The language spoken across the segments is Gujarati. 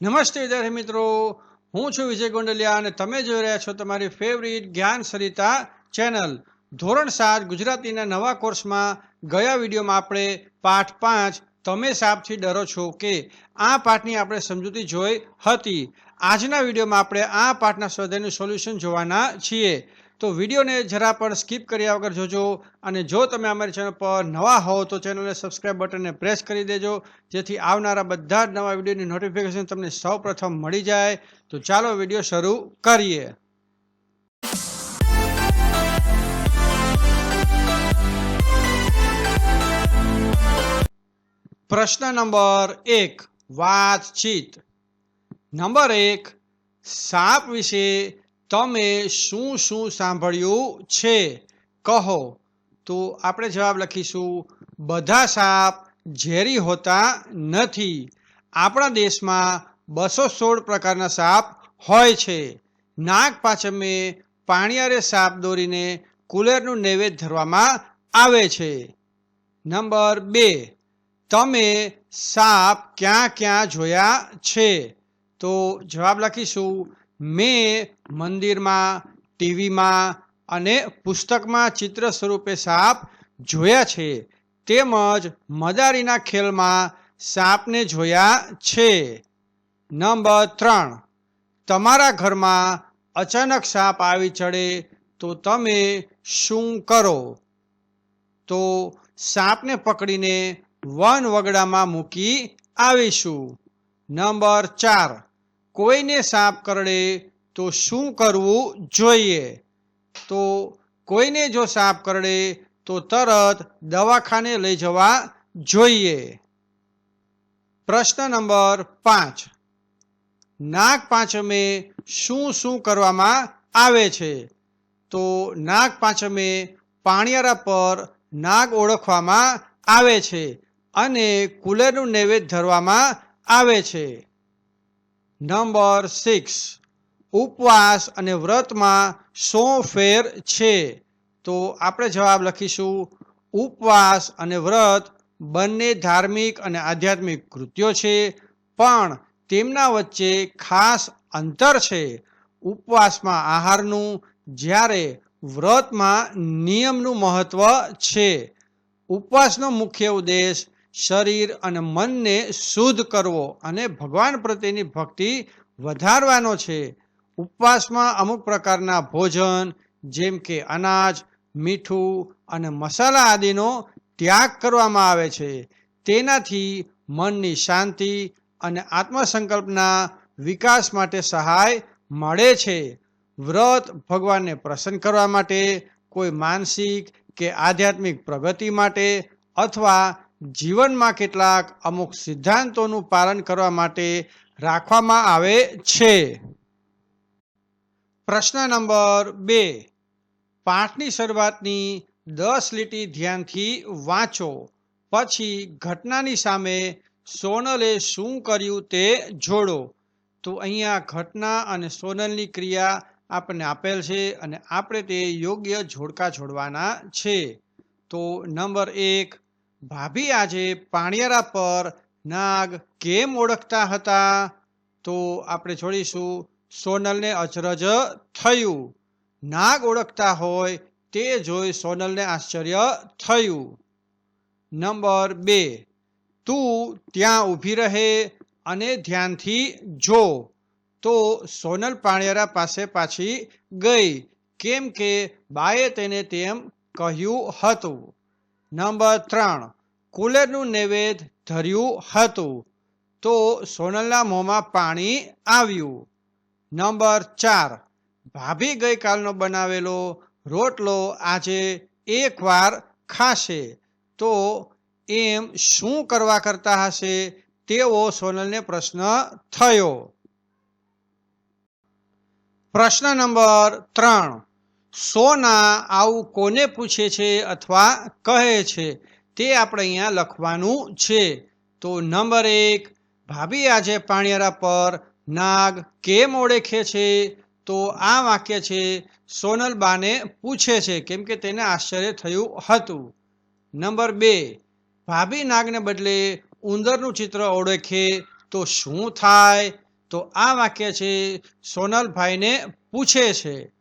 નમસ્તે વિદ્યાર્થી મિત્રો. હું છું વિજય ગોંડલિયા અને તમે જોઈ રહ્યા છો તમારી ફેવરિટ જ્ઞાન સરિતા ચેનલ ધોરણ સાત ગુજરાતીના નવા કોર્સમાં ગયા વિડીયોમાં આપણે પાઠ પાંચ તમે સાપથી ડરો છો કે આ પાઠની આપણે સમજૂતી જોઈ હતી. આજના વિડીયોમાં આપણે આ પાઠના સ્વાધ્યાયનું સોલ્યુશન જોવાના છીએ. તો વિડીયોને જરા પણ સ્કીપ કર્યા વગર જોજો અને જો તમે અમારી ચેનલ પર નવા હોવ તો ચેનલને સબસ્ક્રાઈબ બટનને પ્રેસ કરી દેજો, જેથી આવનારા બધા જ નવા વિડીયોની નોટિફિકેશન તમને સૌપ્રથમ મળી જાય. તો ચાલો વીડિયો શરૂ કરીએ. પ્રશ્ન નંબર એક, વાતચીત. નંબર એક, સાપ વિશે તમે શું શું સાંભળ્યું છે? કહો. તો આપણે જવાબ લખીશું, બધા સાપ ઝેરી હોતા નથી. આપણા દેશમાં બસો સોળ પ્રકારના સાપ હોય છે. નાગ પાંચમે પાણીયારે સાપ દોરીને કુલેરનું નૈવેદ્ય ધરવામાં આવે છે. નંબર બે, તમે સાપ ક્યાં ક્યાં જોયા છે? તો જવાબ લખીશું મેં મંદિરમાં, ટીવીમાં અને પુસ્તકમાં ચિત્ર સ્વરૂપે સાપ જોયા છે. તેમજ મદારીના ખેલમાં સાપને જોયા છે. નંબર ત્રણ. તમારા ઘરમાં અચાનક સાપ આવી ચડે તો તમે શું કરો? તો સાપને પકડીને વન વગડામાં મૂકી આવીશું. નંબર ચાર. કોઈને સાપ કરડે તો શું કરવું જોઈએ? તો કોઈને જો સાપ કરડે તો તરત દવાખાને લઈ જવા જોઈએ. પ્રશ્ન નંબર પાંચ. નાગ પાંચમે શું શું કરવામાં આવે છે? તો નાગ પાંચમે પાણિયારા પર નાગ ઓળખવામાં આવે છે અને કુલેરનું નૈવેદ્ય ધરવામાં આવે છે. Number six. ઉપવાસ અને વ્રતમાં શું ફેર છે? તો આપણે જવાબ લખીશું, ઉપવાસ અને વ્રત બંને ધાર્મિક અને આધ્યાત્મિક કૃત્યો છે, પણ તેમના વચ્ચે ખાસ અંતર છે. ઉપવાસમાં આહારનું જ્યારે વ્રતમાં નિયમનું મહત્વ છે. ઉપવાસનો મુખ્ય ઉદ્દેશ શરીર અને મનને શુદ્ધ કરવો અને ભગવાન પ્રત્યેની ભક્તિ વધારવાનો છે. ઉપવાસમાં અમુક પ્રકારના ભોજન, જેમ કે અનાજ, મીઠું અને મસાલા આદિનો ત્યાગ કરવામાં આવે છે. તેનાથી મનની શાંતિ અને આત્મસંકલ્પના વિકાસ માટે સહાય મળે છે. વ્રત ભગવાનને પ્રસન્ન કરવા માટે, કોઈ માનસિક કે આધ્યાત્મિક પ્રગતિ માટે અથવા જીવનમાં કેટલાક અમુક સિદ્ધાંતોનું પાલન કરવા માટે રાખવામાં આવે છે. પ્રશ્ન નંબર બે. પાઠની શરૂઆતની દસ લીટી ધ્યાનથી વાંચો. પછી ઘટનાની સામે સોનલે શું કર્યું તે જોડો. તો અહીંયા ઘટના અને સોનલની ક્રિયા આપણને આપેલ છે અને આપણે તે યોગ્ય જોડકા જોડવાના છે. તો નંબર એક ભાભી આજે પાણિયારા પર નાગ કેમ ઓળખતા હતા? તો આપણે જોડીશું, સોનલને અચરજ થયું. નાગ ઓળખતા હોય તે જોઈ સોનલને આશ્ચર્ય થયું. નંબર બે, તું ત્યાં ઊભી રહે અને ધ્યાનથી જો. તો સોનલ પાણિયારા પાસે પાછી ગઈ, કેમ કે બાએ તેને તેમ કહ્યું હતું. નંબર ત્રણ કુલેરનું નૈવેદ ધર્યું હતું. તો સોનલના મોંમાં પાણી આવ્યું. નંબર ચાર. ભાભી ગઈકાલનો બનાવેલો રોટલો આજે એકવાર ખાશે. તો એમ શું કરવા કરતા હશે? તેવો સોનલને પ્રશ્ન થયો. પ્રશ્ન નંબર ત્રણ. સોના આવું કોને પૂછે છે અથવા કહે છે? તે આપણે અહીંયા લખવાનું છે. તો નંબર એક, ભાભી આજે પાણિયારા પર નાગ કેમ ઓળખે છે? તો આ વાક્ય છે, સોનલબાને પૂછે છે, કેમ કે તેને આશ્ચર્ય થયું હતું. નંબર બે, ભાભી નાગને બદલે ઉંદરનું ચિત્ર ઓળખે તો શું થાય? તો આ વાક્ય છે, સોનલભાઈને પૂછે છે.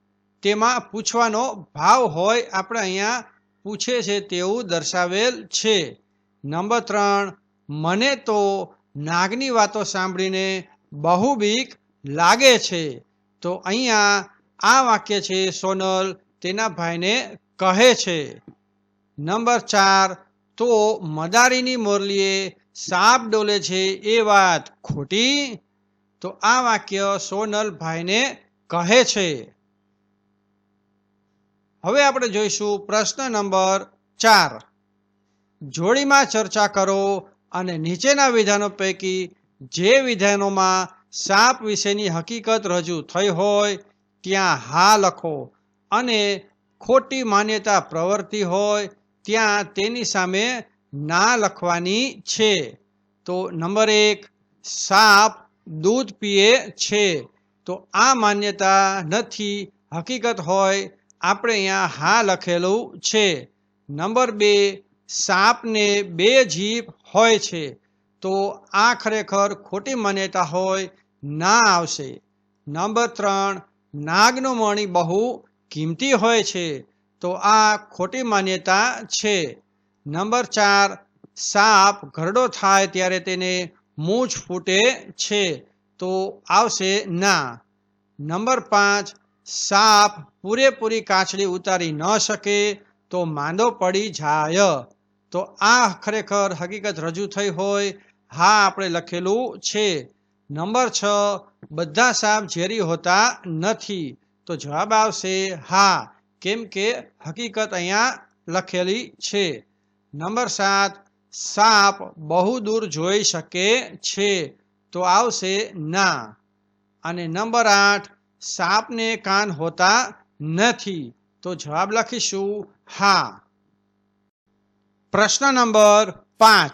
તેમાં પૂછવાનો ભાવ હોય, આપણે અહીંયા પૂછે છે તેવું દર્શાવેલ છે. નંબર ત્રણ, મને તો નાગની વાતો સાંભળીને બહુ બીક લાગે છે. તો અહીંયા આ વાક્ય છે સોનલ તેના ભાઈને કહે છે. નંબર ચાર, તો મદારીની મોરલીએ સાપ ડોલે છે એ વાત ખોટી? તો આ વાક્ય સોનલ ભાઈને કહે છે. હવે આપણે જોઈશું પ્રશ્ન નંબર ચાર. જોડીમાં ચર્ચા કરો અને નીચેના વિધાનો પૈકી જે વિધાનોમાં સાપ વિશેની હકીકત રજૂ થઈ હોય, ત્યાં હા લખો. અને ખોટી માન્યતા પ્રવર્તી હોય, ત્યાં તેની સામે ના લખવાની છે. તો નંબર એક, સાપ દૂધ પીએ છે. તો આ માન્યતા નથી, હકીકત હોય આપણે અહીંયા હા લખેલું છે. નંબર બે, સાપને બે જીભ હોય છે. તો આ ખરેખર ખોટી માન્યતા હોય, ના આવશે. નંબર ત્રણ, નાગનો મણી બહુ કિંમતી હોય છે. તો આ ખોટી માન્યતા છે. નંબર ચાર, સાપ ઘરડો થાય ત્યારે તેને મૂછ ફૂટે છે. તો આવશે ના. નંબર પાંચ સાપ પૂરેપૂરી કાચડી ઉતારી ન શકે તો માંદો પડી જાય. તો આ ખરેખર હકીકત રજૂ થઈ હોય, હા, આપણે લખેલું છે. નંબર છ, બધા સાપ ઝેરી હોતા નથી. તો જવાબ આવશે, હા, કેમ કે હકીકત અહીંયા લખેલી છે. નંબર સાત, સાપ બહુ દૂર જોઈ શકે છે. તો આવશે ના. અને નંબર આઠ સાપને કાન હોતા નથી. તો જવાબ લખીશું, હા. પ્રશ્ન નંબર પાંચ.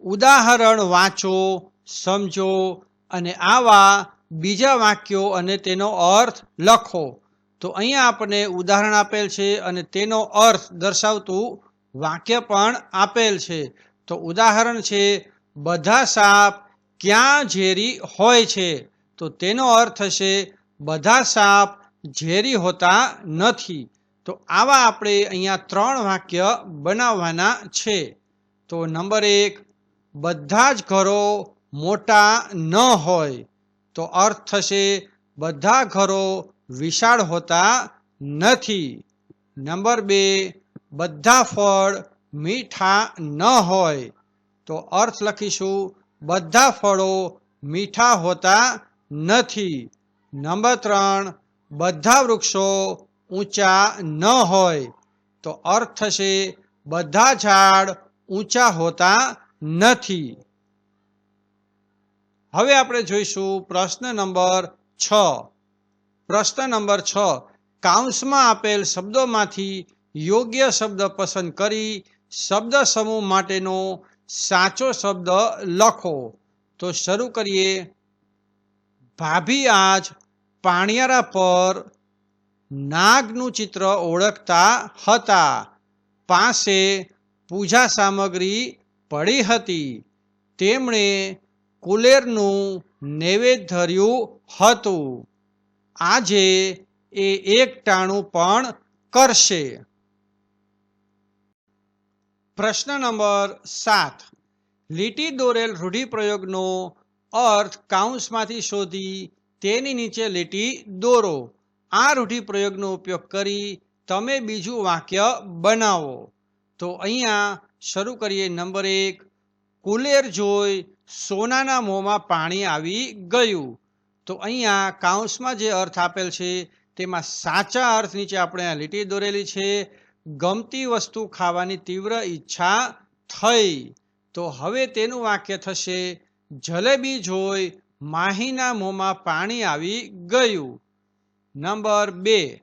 ઉદાહરણ વાંચો, સમજો અને આવા બીજા વાક્યો અને તેનો અર્થ લખો. તો અહીંયા આપણે ઉદાહરણ આપેલ છે અને તેનો અર્થ દર્શાવતું વાક્ય પણ આપેલ છે. તો ઉદાહરણ છે, બધા સાપ ક્યાં ઝેરી હોય છે? તો તેનો અર્થ થશે બધા સાપ ઝેરી હોતા નથી. તો આવા આપણે અહીંયા ત્રણ વાક્ય બનાવવાના છે. તો નંબર એક, બધા જ ઘરો મોટા ન હોય. તો અર્થ થશે, બધા ઘરો વિશાળ હોતા નથી. નંબર બે, બધા ફળ મીઠા ન હોય. તો અર્થ લખીશું, બધા ફળો મીઠા હોતા નથી. નંબર ત્રણ, બધા વૃક્ષો ઊંચા ન હોય, તો અર્થ થશે બધા ઝાડ ઊંચા હોતા નથી. હવે આપણે જોઈશું પ્રશ્ન નંબર છ. પ્રશ્ન નંબર છ, કાઉન્સમાં આપેલ શબ્દોમાંથી યોગ્ય શબ્દ પસંદ કરી શબ્દ સમૂહ માટેનો સાચો શબ્દ લખો. તો શરૂ કરીએ. ભાભી આજ પાણિયારા પર નાગનું ચિત્ર ઓળખતા હતા. પાસે પૂજા સામગ્રી પડી હતી. તેમણે કુલેરનું નૈવેદ્ય ધર્યું હતું. આજે એ એક ટાણું પણ કરશે. પ્રશ્ન નંબર સાત. લીટી દોરેલ રૂઢિપ્રયોગનો અર્થ કાઉન્સમાંથી શોધી તેની નીચે લીટી દોરો. આ રૂઢિપ્રયોગનો ઉપયોગ કરી તમે બીજું વાક્ય બનાવો. તો અહીંયા શરૂ કરીએ નંબર એક. કુલેર જોઈ સોનાના મોંમાં પાણી આવી ગયું. તો અહીંયા કાઉન્સમાં જે અર્થ આપેલ છે તેમાં સાચા અર્થ નીચે આપણે આ લીટી દોરેલી છે. ગમતી વસ્તુ ખાવાની તીવ્ર ઈચ્છા થઈ. તો હવે તેનું વાક્ય થશે, જલેબી જોઈ માહીના મોંમાં પાણી આવી ગયું. નંબર બે,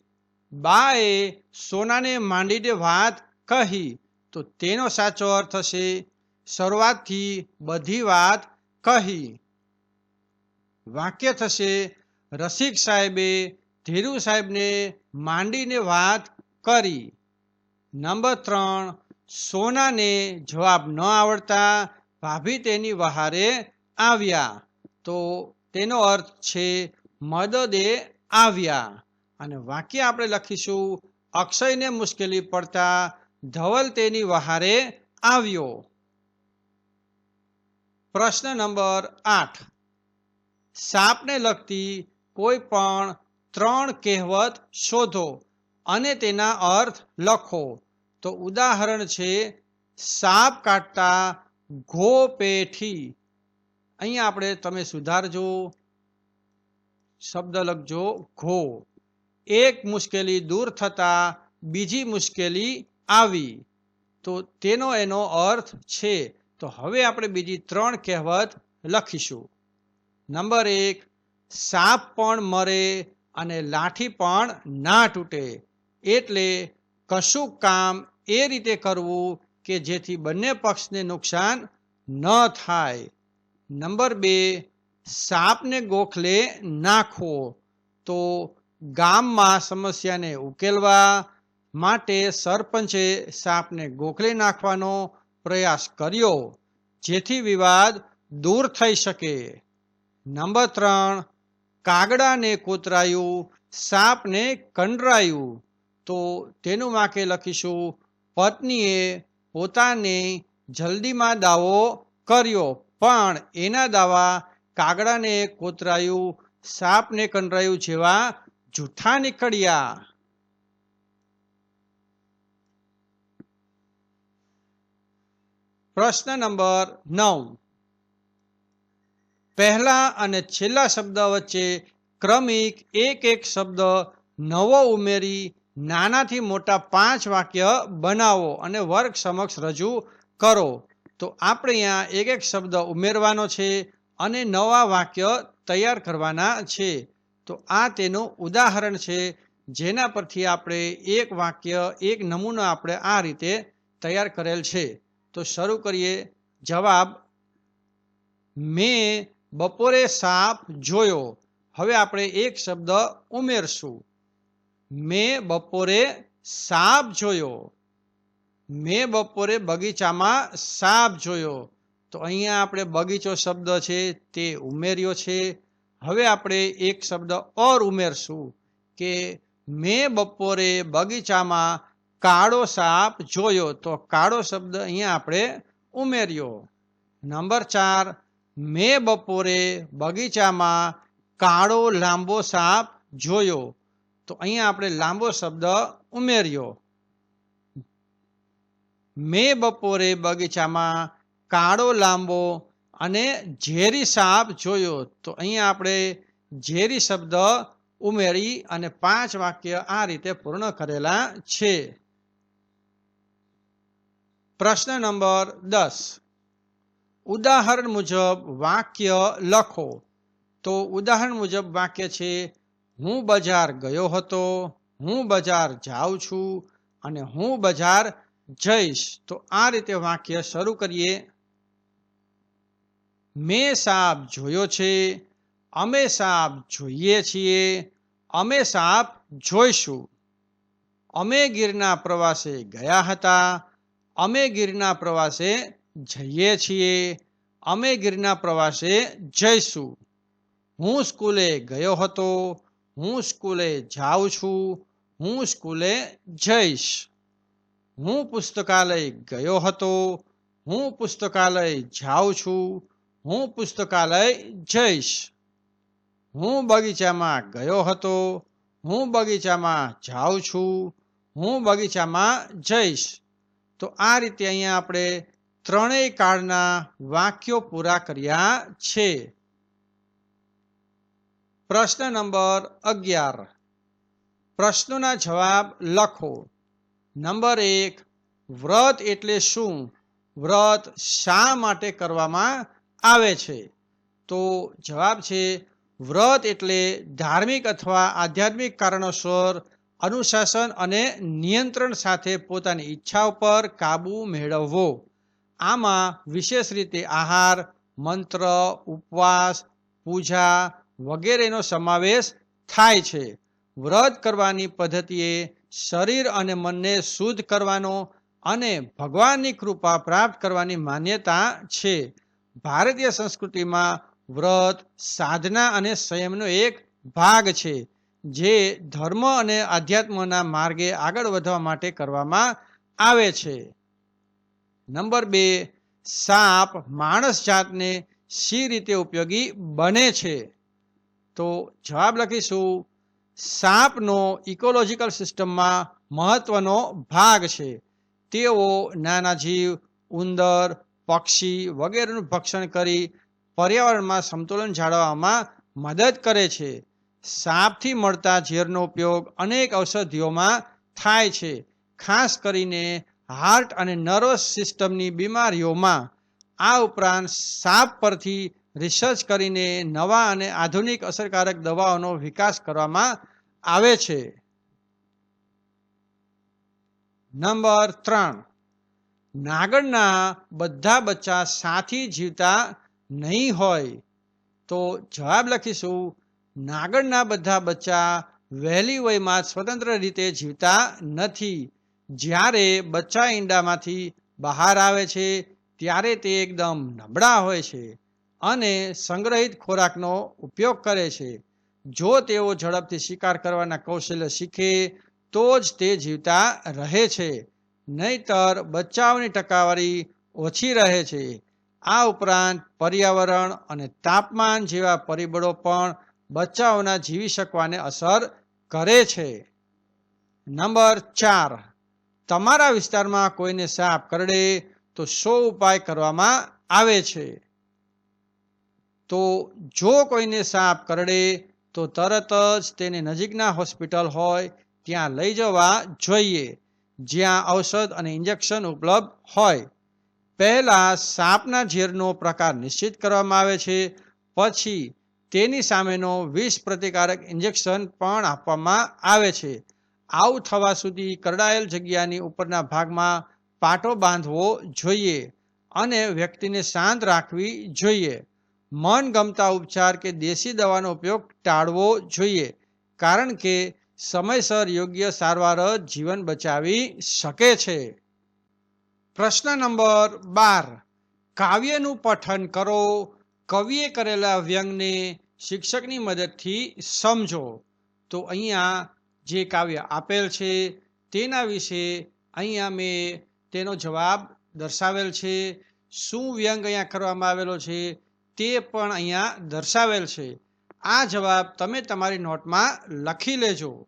બાએ સોનાને માંડીને વાત કહી. તો તેનો સાચો અર્થ થશે શરૂઆતથી બધી વાત કહી. વાક્ય થશે, રસિક સાહેબે ધીરુ સાહેબને માંડીને વાત કરી. નંબર ત્રણ, સોનાને જવાબ ન આવડતા ભાભી તેની વહારે આવ્યા. તો તેનો અર્થ છે, મદદે આવ્યા. અને વાક્ય આપણે લખીશું, અક્ષયને મુશ્કેલી પડતા ધવલ તેની વહારે આવ્યો. પ્રશ્ન નંબર આઠ. સાપને લગતી કોઈ પણ ત્રણ કહેવત શોધો અને તેના અર્થ લખો. તો ઉદાહરણ છે, સાપ કાટતા ઘો પેઠી. અહીંયા આપણે તમે સુધારજો, શબ્દ લખજો, ઘો. એક મુશ્કેલી દૂર થતા બીજી મુશ્કેલી આવી. તો તેનો એનો અર્થ છે. તો હવે આપણે બીજી ત્રણ કહેવત લખીશું. નંબર એક, સાપ પણ મરે અને લાઠી પણ ના તૂટે. એટલે કશું કામ એ રીતે કરવું કે જેથી બંને પક્ષને નુકસાન ન થાય. નંબર બે, સાપને ગોખલે નાખવો તો ગામમાં સમસ્યાને ઉકેલવા માટે સરપંચે સાપને ગોખલે નાખવાનો પ્રયાસ કર્યો, જેથી વિવાદ દૂર થઈ શકે. નંબર ત્રણ, કાગડાને કોતરાયું, સાપને કંડરાયું તો તેનું વાંકે લખીશું, પત્નીએ પોતાને જલ્દીમાં દાવો કર્યો. પણ એના દાવા કાગડાને કોતરાયું, સાપને કંડરાયું જેવા જૂઠા નીકળ્યા. પ્રશ્ન નંબર નવ. પહેલા અને છેલ્લા શબ્દ વચ્ચે ક્રમિક એક એક શબ્દ નવો ઉમેરી, નાનાથી મોટા પાંચ વાક્ય બનાવો અને વર્ગ સમક્ષ રજૂ કરો. તો આપણે અહીંયા એક એક શબ્દ ઉમેરવાનો છે અને નવા વાક્ય તૈયાર કરવાના છે. તો આ તેનું ઉદાહરણ છે, જેના પરથી આપણે એક વાક્ય, એક નમૂનો આપણે આ રીતે તૈયાર કરેલ છે. તો શરૂ કરીએ. જવાબ, મેં બપોરે સાપ જોયો. હવે આપણે એક શબ્દ ઉમેરશું. મેં બપોરે સાપ જોયો. મેં બપોરે બગીચામાં સાપ જોયો. તો અહીંયા આપણે બગીચો શબ્દ છે, તે ઉમેર્યો છે. હવે આપણે એક શબ્દ ઓર ઉમેરશું કે મેં બપોરે બગીચામાં કાળો સાપ જોયો. તો કાળો શબ્દ અહીંયા આપણે ઉમેર્યો. નંબર ચાર, મેં બપોરે બગીચામાં કાળો લાંબો સાપ જોયો. તો અહીંયા આપણે લાંબો શબ્દ ઉમેર્યો. મેં બપોરે બગીચામાં કાળો લાંબો અને ઝેરી સાપ જોયો તો અહીંયા આપણે ઝેરી શબ્દ ઉમેરી અને પાંચ વાક્ય આ રીતે પૂર્ણ કરેલા છે. પ્રશ્ન નંબર દસ. ઉદાહરણ મુજબ વાક્ય લખો. તો ઉદાહરણ મુજબ વાક્ય છે, હું બજાર ગયો હતો, હું બજાર જાઉં છું અને હું બજાર જઈશ. તો આ રીતે વાક્ય શરૂ કરીએ. મેં સાપ જોયો છે, અમે સાપ જોઈએ છીએ, અમે સાપ જોઈશું. અમે ગીરના પ્રવાસે ગયા હતા, અમે ગીરના પ્રવાસે જઈએ છીએ, અમે ગીરના પ્રવાસે જઈશું. હું સ્કૂલે ગયો હતો, હું સ્કૂલે જાઉં છું, હું સ્કૂલે જઈશ. હું પુસ્તકાલય ગયો હતો, હું પુસ્તકાલય જાઉં છું, હું પુસ્તકાલય જઈશ. હું બગીચામાં ગયો હતો, હું બગીચામાં જાઉં છું, હું બગીચામાં જઈશ. તો આ રીતે અહીંયા આપણે ત્રણેય કાળના વાક્યો પૂરા કર્યા છે. પ્રશ્ન નંબર અગિયાર. પ્રશ્નોના જવાબ લખો. નંબર એક, વ્રત એટલે શું? વ્રત શા માટે કરવામાં આવે છે. તો જવાબ છે, વ્રત એટલે ધાર્મિક અથવા આધ્યાત્મિક કારણોસર અનુશાસન અને નિયંત્રણ સાથે પોતાની ઈચ્છા ઉપર કાબુ મેળવવો. આમાં વિશેષ રીતે આહાર, મંત્ર, ઉપવાસ, પૂજા વગેરેનો સમાવેશ થાય છે. વ્રત કરવાની પદ્ધતિએ શરીર અને મનને શુદ્ધ કરવાનો અને ભગવાનની કૃપા પ્રાપ્ત કરવાની માન્યતા છે. ભારતીય સંસ્કૃતિમાં વ્રત, સાધના અને સંયમનો એક ભાગ છે, જે ધર્મ અને આધ્યાત્મના માર્ગે આગળ વધવા માટે કરવામાં આવે છે. નંબર બે, સાપ માણસ જાતને સી રીતે ઉપયોગી બને છે? તો જવાબ લખીશું સાપનો ઇકોલોજીકલ સિસ્ટમમાં મહત્વનો ભાગ છે. તેઓ નાના જીવ, ઉંદર, પક્ષી વગેરેનું ભક્ષણ કરી પર્યાવરણમાં સંતુલન જાળવવામાં મદદ કરે છે. સાપથી મળતા ઝેરનો ઉપયોગ અનેક ઔષધિઓમાં થાય છે, ખાસ કરીને હાર્ટ અને નર્વસ સિસ્ટમની બીમારીઓમાં. આ ઉપરાંત સાપ પરથી રિસર્ચ કરીને નવા અને આધુનિક અસરકારક દવાઓનો વિકાસ કરવામાં આવે છે. નંબર ત્રણ. નાગરના બધા બચ્ચા સાથી જીવતા નહીં હોય તો જવાબ લખીશું, નાગણના બધા બચ્ચા વહેલી વયમાં સ્વતંત્ર રીતે જીવતા નથી. જ્યારે બચ્ચા ઈંડામાંથી બહાર આવે છે, ત્યારે તે એકદમ નબળા હોય છે અને સંગ્રહિત ખોરાકનો ઉપયોગ કરે છે. જો તેઓ ઝડપથી શિકાર કરવાના કૌશલ્ય શીખે, તો જ તે જીવતા રહે છે. નહીતર બચ્ચાઓની ટકાવારી ઓછી રહે છે. આ ઉપરાંત પર્યાવરણ અને તાપમાન જેવા પરિબળો પણ બચ્ચાઓના જીવી શકવાને અસર કરે છે. નંબર ચાર. તમારા વિસ્તારમાં કોઈને સાપ કરડે, તો શો ઉપાય કરવામાં આવે છે? તો જો કોઈને સાપ કરડે તો તરત જ તેને નજીકના હોસ્પિટલ હોય ત્યાં લઈ જવા જોઈએ, જ્યાં ઔષધ અને ઇન્જેક્શન ઉપલબ્ધ હોય. પહેલાં સાપના ઝેરનો પ્રકાર નિશ્ચિત કરવામાં આવે છે, પછી તેની સામેનો વિષ પ્રતિકારક ઇન્જેક્શન પણ આપવામાં આવે છે. આવું થવા સુધી કરડાયેલ જગ્યાની ઉપરના ભાગમાં પાટો બાંધવો જોઈએ અને વ્યક્તિને શાંત રાખવી જોઈએ. મન ગમતા ઉપચાર કે દેશી દવાનો ઉપયોગ ટાળવો જોઈએ, કારણ કે સમયસર યોગ્ય સારવાર જ જીવન બચાવી શકે છે. પ્રશ્ન નંબર બાર. કાવ્યનું પઠન કરો. કવિએ કરેલા વ્યંગને શિક્ષકની મદદથી સમજો. તો અહીંયા જે કાવ્ય આપેલ છે તેના વિશે અહીંયા મેં તેનો જવાબ દર્શાવેલ છે. શું વ્યંગ અહીંયા કરવામાં આવેલો છે? તે પણ અહીંયા દર્શાવેલ છે. આ જવાબ તમે તમારી નોટમાં લખી લેજો.